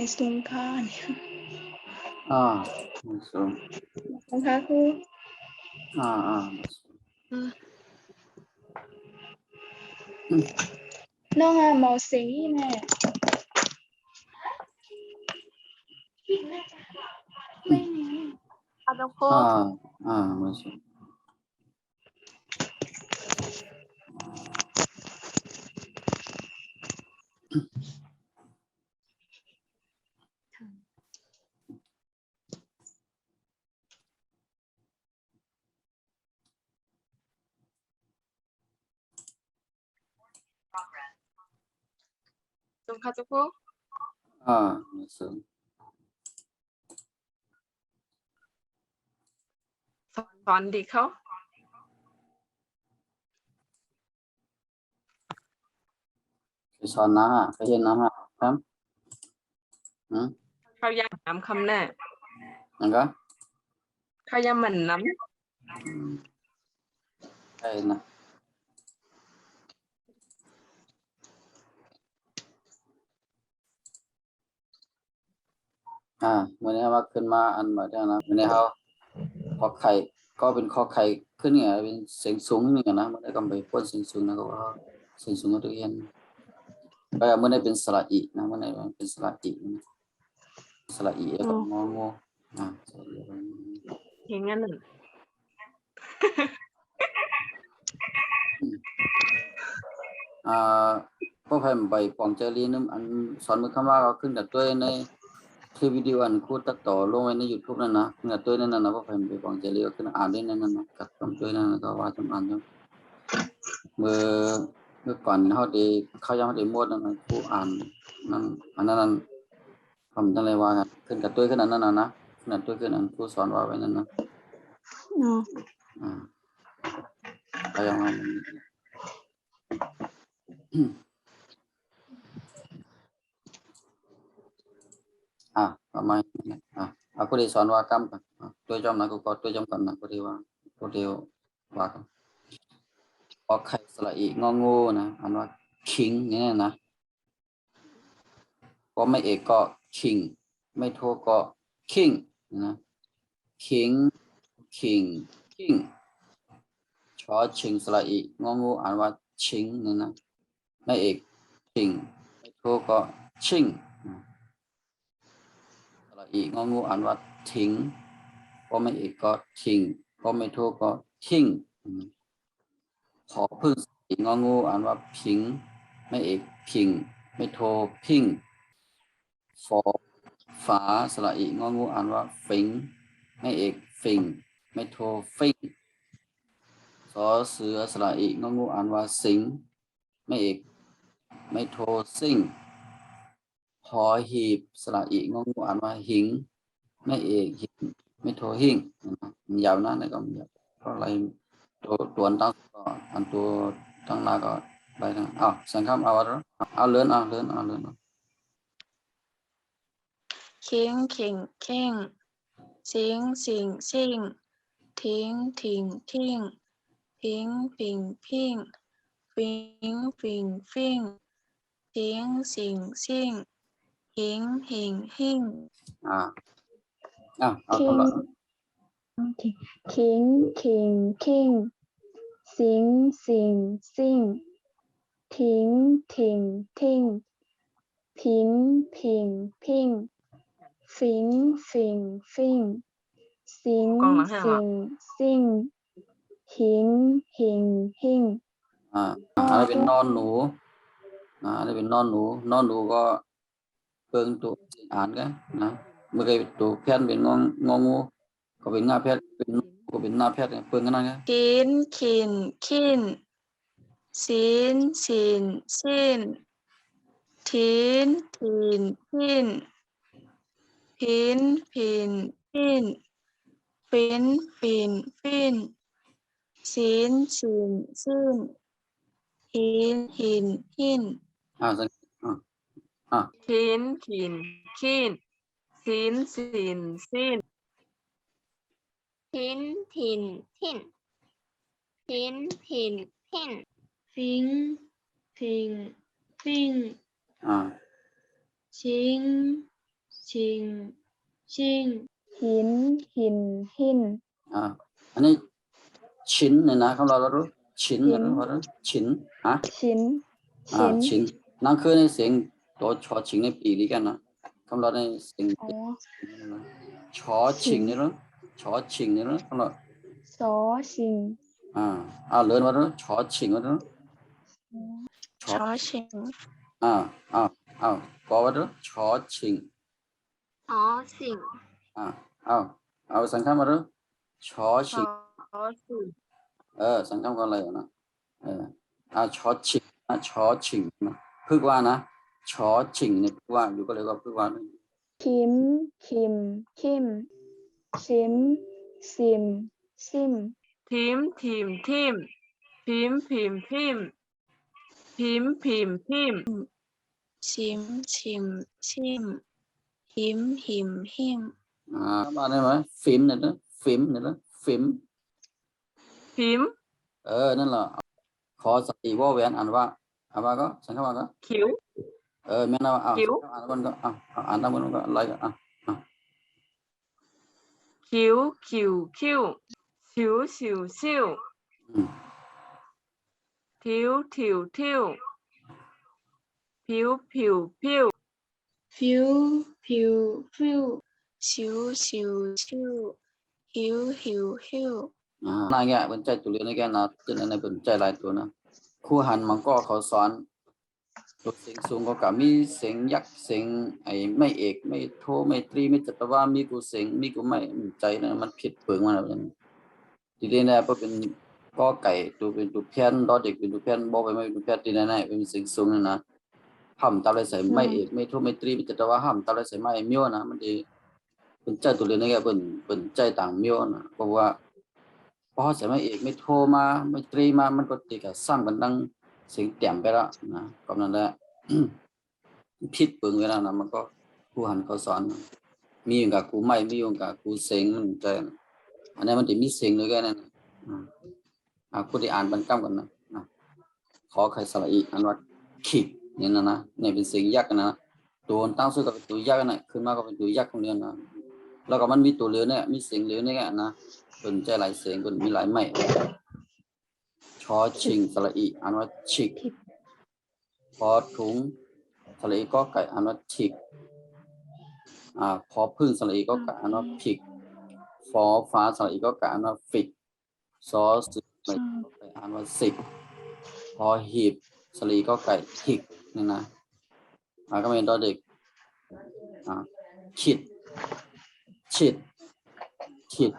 ในสูงค่ะเนี่ยอ่าไม่สูงนะคะครูอ่าอ่าไม่สูงน้ องอะหมอสีแม่ไม่มีค่ะทุกคอ่านอ่าไม่สูงจุค่ะทุกคน อ่าไม่สูงสอนดีเขาไปสอนน้ำอะไปเรียนน้ำอะครับอืมเขายังน้ำคำแน่นั่นก็เขายังเหมือนน้อืมใช่นะอ่าวันนี้ว่าขึ้นมาอันมาได้นะวันนี้เขาขอไข่ก็เป็นขอไข่ขึ้นเนี่ยเป็นเสียงสูงนี่กันนะมันได้กำไปพ่นเสียงสูงนะก็ว่าเสียงสูงตัวเองก็เมื่อได้เป็นสระอีนะเมื่อได้เป็นสระอีนะสระอีแล้วก็งองูอ่าสระอีแล้วก็งองูำเห็นงั้นน่ะอ่าพวกใครไปปองเจอรีนึงอันสอนมือคำว่าก็ขึ้นกับตัวใน คลิปวิดีโออันครูตัดต่อลงไว้ใน YouTube นั่นนะขึ้นกับตัวนั่นนะพวกใครไปปองเจอรีก็ขึ้นอ่านได้นั่นนะกับตรงตัวนั่นก็ว่าจำอ่านอยู่เมื่อเมื่อก่อนเขาได้เขายังไม่ได้มวดนั่นนะครูอ่านนั่นอันนั้นนั่นผมจังเลยว่ากันขึ้นกับตัวขึ้นอันนั้นนะนะขึ้นกับตัวขึ้นอันครูสอนว่าไว้นั่นนะอ๋ออ่าเขายังว่ามันอะประ มาณนี้อะเอากูได้สอนว่ากรรมกันอะตัวจอมนะกูก็ตัวจอมกันนะกูได้ว่ากูเดียวว่ากันออกไข่สระอีงองูนะอันว่าคิงเนี่ยนะก็ไม่เอกก็คิง ไม่โทก็คิงนะคิงคิงคิงชอชิงสระอีงองูอ่านว่าชิงเนี่ยนะไม่เอกชิงไม่โทก็ชิง อีงองูอ่านว่าทิ้งก็ไม่เอกก็ทิ้งก็ไม่โทก็ทิ้งขอพึ่งสีงองูอ่านว่าพิง ไม่เอกพิง ไม่โทพิงฟอฝาสระอีงองูอ่านว่าฟิง ไม่เอกฟิง ไม่โทฟิงสอเสือสระอีงองูอ่านว่าสิง ไม่เอก ไม่โทซิ่ง หอหีบสระอีงงูอ่านว่าหิงไม่เอกหิงไม่โทหิงมันยาวนะในก็มันยาวเพราะอะไรตัวตัวตั้งก็อันตัวตั้งนาก็ได้ทั้งอ้าวสังคำเอาอะไรเอาเลื่อนเอาเลื่อนเอาเลื่อนเอาเข่งเข่งเข่งสิงสิงสิงทิ้งทิ้งทิ้งพิงพิงพิงฟิงฟิงฟิงทิ้งสิงสิง หิงหิงหิงอ่าอะเอาคนละคิงคิงคิงสิงสิงสิงทิ้งทิ้งทิ้งพิงพิงพิงฟิงฟิงฟิงสิงกล้องหลังให้หลัสิงงสิงหิงหิงหิงอ่าอันนี้เป็นนอนหนูนะอันนี้เป็นนอนหนูนอนหนูก็ เปิงตัวอ่านกันนะเมื่อกี้ตัวแพทย์เป็นงองงองูก็เป็นหน้าแพทย์เป็นก็เป็นหน้าแพทย์เนี่ยเปิงกันนั่นไงขินขินขินสินสินสินทินทินทินพินพินพินฟินฟินฟินสินสินสินหินหินหินอ่าสัง อ่าขินขินขินสินสินสินทินทินทินทินทินทินฟิงฟิงฟิงอ่าชิงชิงชิงหินหินหินอ่าอันนี้ชิ้นเนี่ยนะคำเราเรารู้ชิ้นชิ้นนะเรารู้ชิ้นฮะชิ้นอ่าชิ้นชิ้นนั่นคือในเสียง ตัวชอชิงในปีนี้กันนะคำเราในเสียงอ๋อชอชิงนี่รู้ชอชิงนี่รู้คำเราซอชิงอ่าอ่าเลื่อนมารู้ชอชิงมารู้ชอชิงอ่าอ่าอ่าก็ว่ารู้ชอชิงอ๋อสิ่งอ่าเอาเอาสังคมมารู้ชอชชิงอสิงเออสังคมก็อะไรนะเอออ่าชอชิงนะชอชิงนะพึกว่านะ ชอชิงเนี่ยพึกว่าอยู่ก็เลยว่าพึกว่านะคิมคิมคิมชิมซิมซิมทิมทิมทิมพิมพิมพิมพิมพิมพิมชิมชิมชิมหิมหิมหิมอ่ามาได้ไหมฟิล์มเนี่ยนะฟิล์มเนี่ยนะฟิล์มพิมเออนั่นแหละขอสติว่าแหวนอ่านว่าอ่านว่าก็สังคมว่าก็คิ้ว เออแม่นว่าอ่าคิ้วอ่านมันก็อ่าอ่านตามมันก็อะไรก็อ่าคิ้วคิ้วคิ้วสิวสิวสิวอืมทิวทิวทิวผิวผิวผิวฟิวฟิวฟิวชิวชิวชิวหิวหิวหิวอ่านายแกเป็นใจตัวเรียนในแกนะจะในเป็นใจหลายตัวนะครูหันมันก็เขาสอนตัว เสียงสูงก็กับมีเสียงยักษ์เสียงไอ้ไม่เอกไม่โทไม่ตรีไม่จัตวามีกูเสียงมีกูไม่ใจนะมันผิดเปลืองมันอะไรอย่างนี้ทีนี้เนี่ยพอเป็นก็ไก่ตัวเป็นตัวเพี้ยนดอเด็กเป็นตัวเพี้ยนบอกไปไม่เป็นตัวเพี้ยนทีนี้เนี่ยเป็นเสียงสูงนะนะห้ามตาเลยใส่ไม่เอกไม่โทไม่ตรีไม่จัตวาห้ามตาเลยใส่ไม่เมียวนะมันดีเป็นใจตัวเรียนในแกเป็นเป็นใจต่างเมียวนะเพราะว่าพอเสียไม่เอกไม่โทรมาไม่ตรีมามันก็ตีกับสร้างกันดัง เสียงเตี่ยมไปแล้วนะก็นั่นแหละผิดปึงเวลานะมันก็ผู้หันเขาสอน มีอยู่กับกูไม่มีอยู่กับกูเสียงมันจะอันนี้มันจะมีเสียงเลยแค่นั้นนะอ่าผู้ที่อ่านบรรกำกันนะนะขอใครสละอีอันว่าขีดเนี่ยนะนะเนี่ยเป็นเสียงยักษ์นะตัวตั้งสู้กับตัวยักษ์นะขึ้นมาก็เป็นตัวยักษ์คนเดียวนะแล้วก็มันมีตัวเหลือเนี่ยมีเสียงเหลือเนี่ยนะเป็นใจหลายเสียงเป็นมีหลายไม่ ชอชิงสระอีอ่านว่าชิกผิดพอถุงสระอีก็ไก่อ่านว่าชิกอ่าพอพึ่งสระอีก็ไก่อ่านว่าผิกฟอฟ้าสระอีก็ไก่อ่านว่าฟิกซอสึสระอีก็ไก่อ่านว่าสิกพอหีบสระอีก็ไก่หิกนี่นะอ่าก็เป็นตัวเด็กอ่าขิดฉิดขิด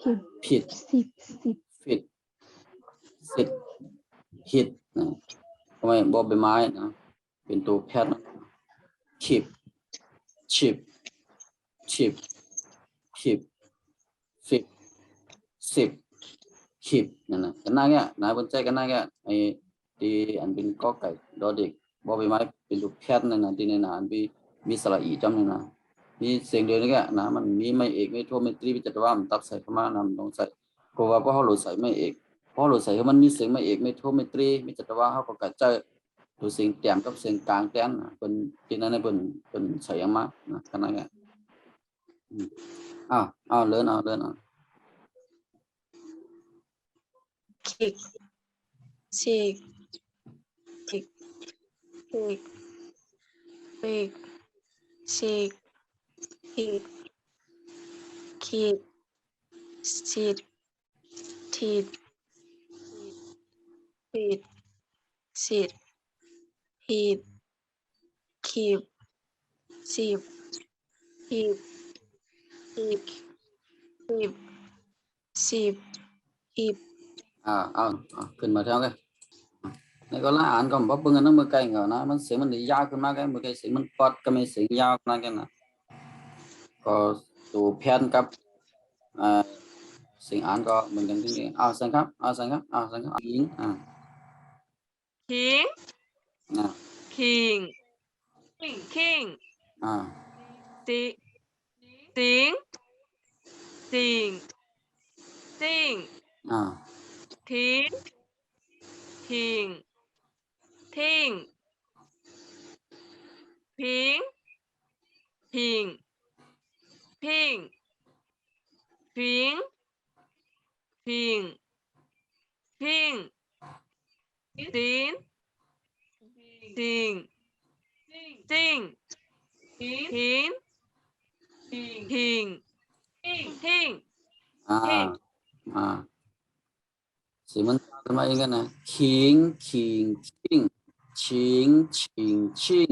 ผิดผิดสิบ สิบฟิดสิดหิดนะทำไมบอใบไม้นะเป็นตัวแพทย์ขิบฉิบฉิบขิบฟิบสิบขิบนั่นนะกันหน้าแกนายบนใจกันหน้าแกไอ้ที่อันเป็นก็ไก่ดอเด็กบอใบไม้เป็นตัวแพทย์นั่นนะที่ในนานมีมีสระอีจำนี่นะมีเสียงเดียวนี่แกนะมันมีไม่เอกไม่โทไม่ตรีไม่จัตวามันตับใส่เข้ามานำลงใส่เพราะว่าพอเขาหลุดใส่ไม่เอก พอหลุดใส่คือมันมีเสียงม่เอกไม่โทไม่ตรีไม่จัตวาเขาก็กระเจายตัวเสียงแต้มกับเสียงกลางแต้มนเป็นทีนั่นเป็นเป็นใส่ออกมานะขนาดนี้อ้าวอ้าวเลินเอาเลินเอาคิกชิกคิกคิกคิกชิกคิกคิกชิดทิดปิด สิดผิดขีบสิบขีบขีบสิบสิบขีบอ่าเอาเอาขึ้นมาเท่ากันในก็ละอ่านก็บอกเบิ่งกันน้ำมือไกลเหรอนะมันเสียงมันยาวขึ้นมากันมือไกลเสียงมันปอดก็ไม่เสียงยาวขนาดกันนะก็ตัวแพนกับอ่าเสียงอ่านก็เหมือนกันที่นี่อ้าวสังครับอ้าวสังครับอ้าวสังครับอิงอ่า งสิงอ่าทิ้งทิ้งทิ้งพิงพพิงพิงพิง พิงพิงสินสิงสิงหินหิงหิงอ่า King. อ่าเสียงมันขึ้นมาเองกันนะ king king king ชิงชิงชิง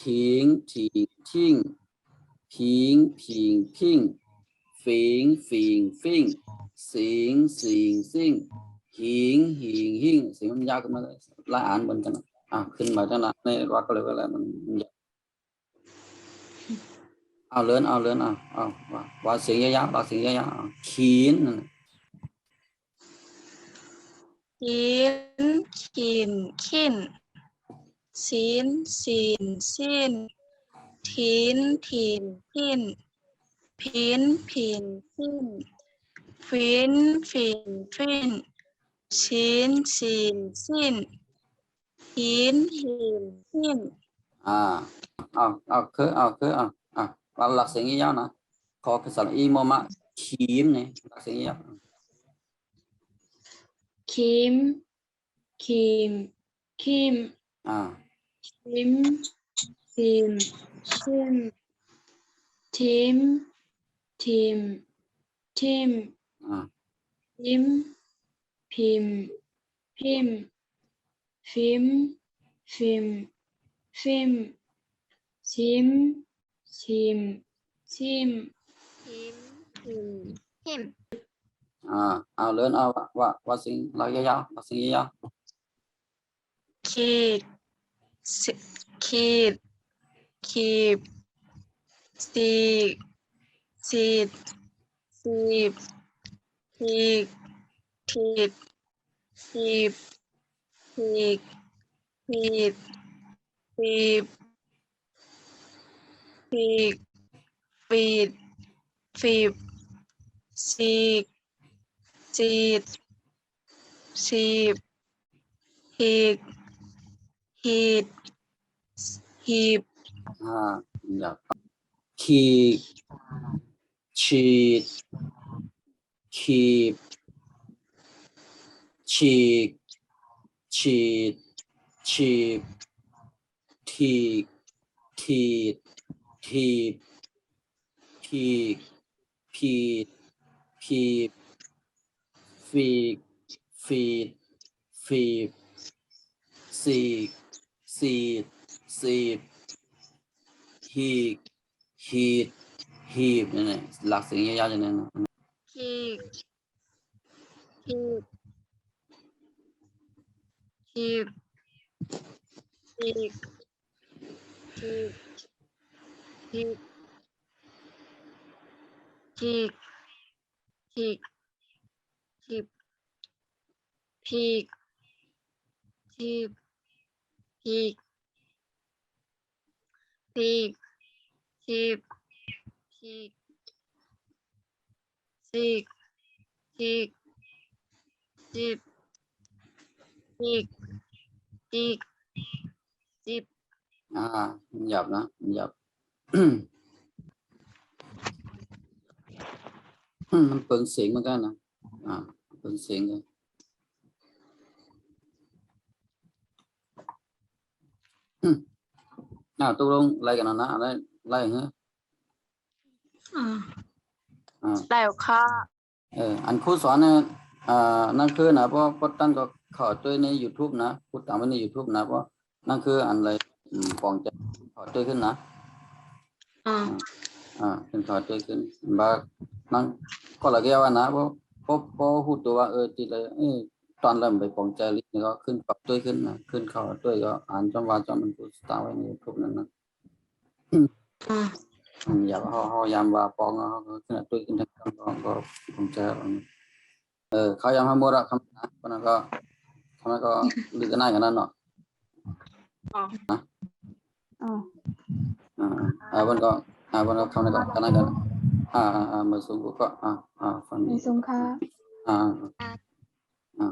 ทิ้งทิ้งทิ้งพิง พิงพิงฟิงฟิงฟิงสิงสิงสิงหิงหิงหิงเสียงมันยาวขึ้นมาเลยลายอ่านเหมือนกันอ่าขึ้นมาจังนะในวัดก็เลยว่าอะไรมันยาวเอาเลินเอาเลินเอาเอาว่าว่าเสียงยาวๆว่าเสียงยาวๆขีนนั่นขินขินขินสินสินสินทินทินทินพินพินพินฟินฟินฟิน ชินชินสินหินหินหินอ่าเอาเอาคือเอาคือเอาอะว่าหลักเสียงยาวๆนะขอภาษาอีโมมะขีมเนี่ยหลักเสียงยาวคิมคิมคิมอ่าคิมซิมชิมทิมทิมทิมอ่าพิม พิมพิมฟิมฟิมฟิมซิมซิมซิมพิมพิมพิมอ่าเอาเลินเอาว่าว่าว่าเสียงหลักยาวๆหลักเสียงยาวขีดสิขีดขีบสีกสีดสีบขีก ผิดผิดผิดผิดผิดผิดผิดผิดผิบสิดผิดผิดผิดผิบอ่าอยากขีดฉีดขีด ฉีกฉีดฉีบทีกทีดทีบทีกพีดพีบฟีกฟีดฟีบสีกสีดสีบฮีกฮีดฮีบนั่นแหลักเสียงยาวๆอย่างนั้นนะขีกขีบ ที่ที่ที่ที่ที่ที่ที่ที่ที่ที่ที่ที่ที่ที่ที่กขีบขีกขีกขีบขีก Sick, sick, sip, sick, sick, sip, อ่ามันหยับนะมันหยับ มันเปลืองเสียงเหมือนกันนะอ่าเปลืองเสียงเลยอืมอ่าตกลงไล่กันแล้วนะอะไรไล่เหรออ่าอ่าแล้วค่ะเอออันครูสอนเนี่ยอ่านั่นคือนะเพราะเพราะตั้นก็ เขอด้วยใน YouTube นะพูดตามไว้ใน YouTube นะเพราะนั่นคืออันอะไรอืมปองจะเขอด้วยขึ้นนะอ่าอ่าเป็นขอด้วยขึ้นบางนั่นก็ละแก้ว่านะเพราะเพราะเพราะพูดตัวว่าเออติเลยเออตอนเริ่มไปปองใจลินี่ก็ขึ้นขอด้วยขึ้นนะขึ้นเขอด้วยก็อ่านจำว่าจำมันพูดตามไว้ใน YouTube นั่นนะอ่าอืมอย่าว่าเขาเขายามว่าปองเขาก็ขึ้นด้วยขึ้นทั้งก็ก็ปองใจเอาเออเขายามให้หมดอะคำนะเพราะนั้นก็ ทำไมก็ลือกันได้กันนั่นเนาะอ๋ออ่าอ่าวันก็อ่าวันก็คำนั้นก็กันได้กันอ่าอ่าอ่ามาสูงก็อ่าอ่าฟังในซุ้มค่ะอ่าอ่า